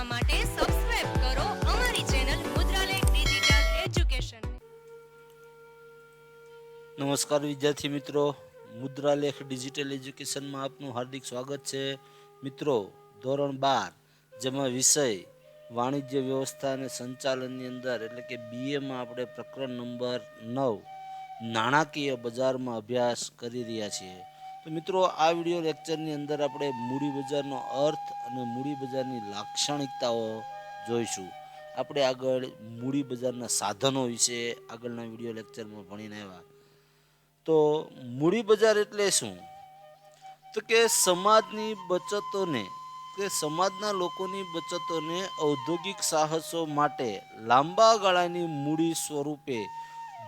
જોવા માટે સબસ્ક્રાઇબ કરો અમારી ચેનલ મુદ્રાલેખ ડિજિટલ એજ્યુકેશન નમસ્કાર વિદ્યાર્થી મિત્રો. મુદ્રાલેખ ડિજિટલ એજ્યુકેશનમાં આપનું હાર્દિક સ્વાગત છે. મિત્રો, ધોરણ બાર, જેમાં વિષય વાણિજ્ય વ્યવસ્થા અને સંચાલનની અંદર એટલે કે બીએમાં આપણે પ્રકરણ નંબર નવ, નાણાકીય બજારમાં અભ્યાસ કરી રહ્યા છીએ. તો મિત્રો, આ વીડિયો લેક્ચરની અંદર આપણે મૂડી બજારનો અર્થ અને મૂડી બજારની લાક્ષણિકતાઓ જોઈશું. આપણે આગળ મૂડી બજારના સાધનો વિશે આગળના વિડિયો લેક્ચરમાં ભણીને આવ્યા. તો મૂડી બજાર એટલે શું? તો કે સમાજની બચતોને, કે સમાજના લોકોની બચતોને ઔદ્યોગિક સાહસો માટે લાંબા ગાળાની મૂડી સ્વરૂપે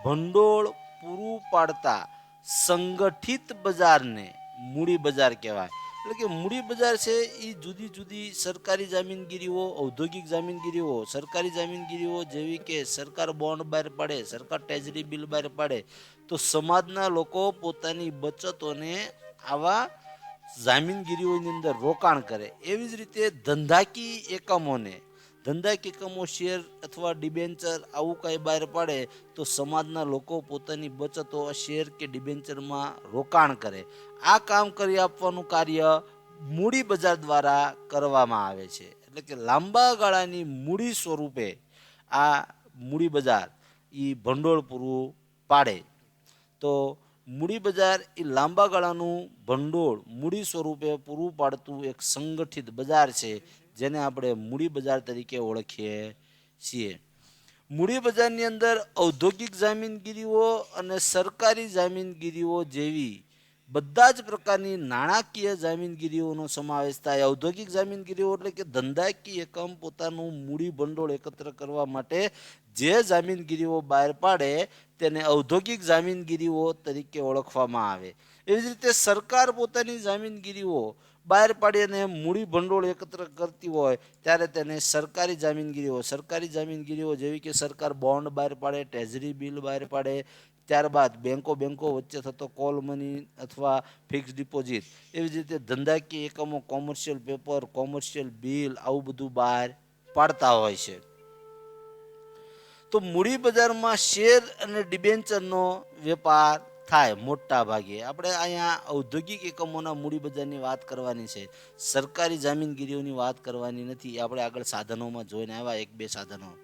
ભંડોળ પૂરું પાડતા સંગઠિત બજારને મૂડી બજાર કહેવાય. એટલે કે મૂડી બજાર છે એ જુદી જુદી સરકારી જામીનગીરીઓ, ઔદ્યોગિક જામીનગીરીઓ, સરકારી જામીનગીરીઓ જેવી કે સરકાર બોન્ડ બહાર પાડે, સરકાર ટ્રેઝરી બિલ બહાર પાડે, તો સમાજના લોકો પોતાની બચતોને આવા જામીનગીરીઓની અંદર રોકાણ કરે. એવી જ રીતે ધંધાકી એકમોને ધંધાકી એકમો શેર અથવા ડિબેન્ચર આવું કાંઈ બહાર પાડે તો સમાજના લોકો પોતાની બચતો શેર કે ડિબેન્ચરમાં રોકાણ કરે. આ કામ કરી આપવાનું કાર્ય મૂડી બજાર દ્વારા કરવામાં આવે છે. એટલે કે લાંબા ગાળાની મૂડી સ્વરૂપે આ મૂડી બજાર એ ભંડોળ પૂરું પાડે. તો મૂડી બજાર એ લાંબા ગાળાનું ભંડોળ મૂડી સ્વરૂપે પૂરું પાડતું એક સંગઠિત બજાર છે. જેને આપણે મૂડી બજાર તરીકે ઓળખીએ છીએ. મૂડી બજારની અંદર ઔદ્યોગિક જામીનગીરીઓ અને સરકારી જામીનગીરીઓ જેવી બધા જ પ્રકારની નાણાકીય જામીનગીરીઓનો સમાવેશ થાય. ઔદ્યોગિક જામીનગીરીઓ એટલે કે ધંધાકીય એકમ પોતાનું મૂડી ભંડોળ એકત્ર કરવા માટે જે જામીનગીરીઓ બહાર પાડે તેને ઔદ્યોગિક જામીનગીરીઓ તરીકે ઓળખવામાં આવે. એવી જ રીતે સરકાર પોતાની જામીનગીરીઓ બહાર પાડી અને મૂડી ભંડોળ એકત્ર કરતી હોય, ત્યારે તેને સરકારી જામીનગીરીઓ સરકારી જામીનગીરીઓ જેવી કે સરકાર બોન્ડ બહાર પાડે ટ્રેઝરી બિલ બહાર પાડે, ત્યારબાદ બેન્કો બેન્કો વચ્ચે થતો કોલ મની અથવા ફિક્સ ડિપોઝિટ એવી જ રીતે ધંધાકીય એકમો કોમર્શિયલ પેપર કોમર્શિયલ બિલ આવું બધું બહાર પાડતા હોય છે. તો મૂડી બજારમાં શેર અને ડિબેન્ચરનો વેપાર થાય મોટા ભાગે. આપણે અહીંયા ઔદ્યોગિક એકમોના મૂડી બજારની વાત કરવાની છે. સરકારી જામીનગીરીઓની વાત કરવાની નથી. આપણે આગળ સાધનોમાં જોઈને આવ્યા, એક બે સાધનો.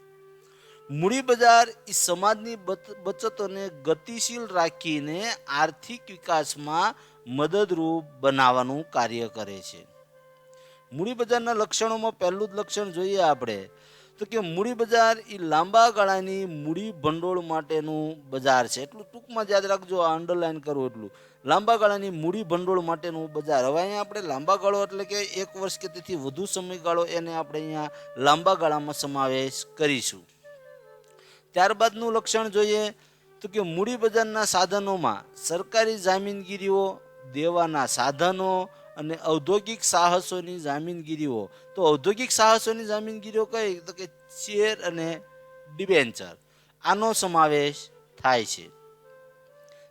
મૂડી બજાર એ સમાજની બચ- બચતોને ગતિશીલ રાખીને આર્થિક વિકાસમાં મદદરૂપ બનાવવાનું કાર્ય કરે છે. મૂડી બજારના લક્ષણોમાં પહેલું જ લક્ષણ જોઈએ આપણે. તો કે મૂડી બજાર એ લાંબા ગાળાની મૂડી ભંડોળ માટેનું બજાર છે. એટલું ટૂંકમાં યાદ રાખજો, આ અંડરલાઈન કરવું એટલું. લાંબા ગાળાની મૂડી ભંડોળ માટેનું બજાર. હવે અહીંયા આપણે લાંબા ગાળો એટલે કે એક વર્ષ કે તેથી વધુ સમયગાળો એને આપણે અહીંયા લાંબા ગાળામાં સમાવેશ કરીશું. ત્યારબાદનું લક્ષણ જોઈએ તો કે મૂડી બજારના સાધનોમાં સરકારી જામીનગીરીઓ, દેવાના સાધનો અને ઔદ્યોગિક સાહસોની જામીનગીરીઓ. તો ઔદ્યોગિક સાહસોની જામીનગીરીઓ કઈ? તો કે શેર અને ડિબેન્ચર. આનો સમાવેશ થાય છે.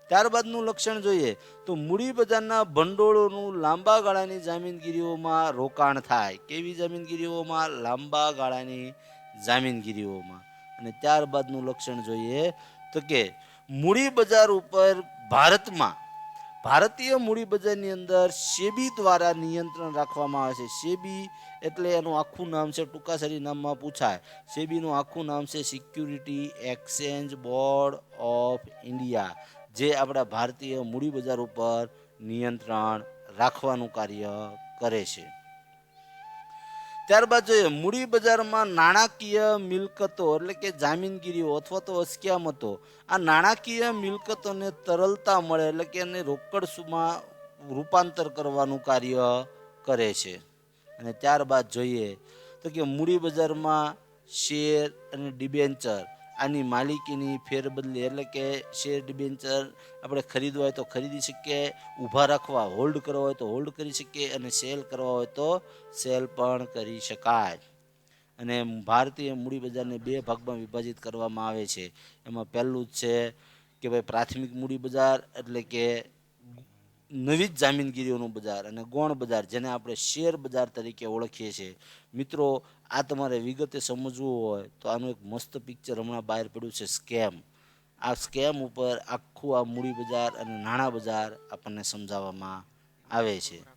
ત્યારબાદનું લક્ષણ જોઈએ તો મૂડી બજારના ભંડોળોનું લાંબા ગાળાની જામીનગીરીઓમાં રોકાણ થાય. કેવી જામીનગીરીઓમાં? લાંબા ગાળાની જામીનગીરીઓમાં. અને ત્યારબાદનું લક્ષણ જોઈએ તો કે મૂડી બજાર ઉપર ભારતમાં ભારતીય મૂડી બજારની અંદર સેબી દ્વારા નિયંત્રણ રાખવામાં આવે છે. સેબી એટલે એનું આખું નામ છે, ટૂંકાસરી નામમાં પૂછાય. સેબીનું આખું નામ છે security exchange board of India જે આપણા ભારતીય મૂડી બજાર ઉપર નિયંત્રણ રાખવાનું કાર્ય કરે છે. ત્યારબાદ જોઈએ મૂડી બજારમાં નાણાકીય મિલકતો, એટલે કે જામીનગીરીઓ અથવા તો અસ્ક્યામતો, આ નાણાકીય મિલકતોને તરલતા મળે, એટલે કે એને રોકડમાં રૂપાંતર કરવાનું કાર્ય કરે છે. અને ત્યારબાદ જોઈએ તો કે મૂડી બજારમાં શેર અને ડિબેન્ચર આની માલિકીની ફેરબદલી, એટલે કે શેર ડિબેન્ચર આપણે ખરીદવા હોય તો ખરીદી શકીએ, ઊભા રાખવા, હોલ્ડ કરવા હોય તો હોલ્ડ કરી શકીએ અને સેલ કરવા હોય તો સેલ પણ કરી શકાય. અને ભારતીય મૂડી બજારને બે ભાગમાં વિભાજિત કરવામાં આવે છે. એમાં પહેલું જ છે કે ભાઈ પ્રાથમિક મૂડી બજાર, એટલે કે નવી જ જામીનગીરીઓનું બજાર અને ગૌણ બજાર, જેને આપણે શેર બજાર તરીકે ઓળખીએ છીએ. મિત્રો, આ તમારે વિગતે સમજવું હોય તો આનું એક મસ્ત પિક્ચર હમણાં બહાર પડ્યું છે સ્કેમ. આ સ્કેમ ઉપર આખું આ મૂડી બજાર અને નાણાં બજાર આપણને સમજાવવામાં આવે છે.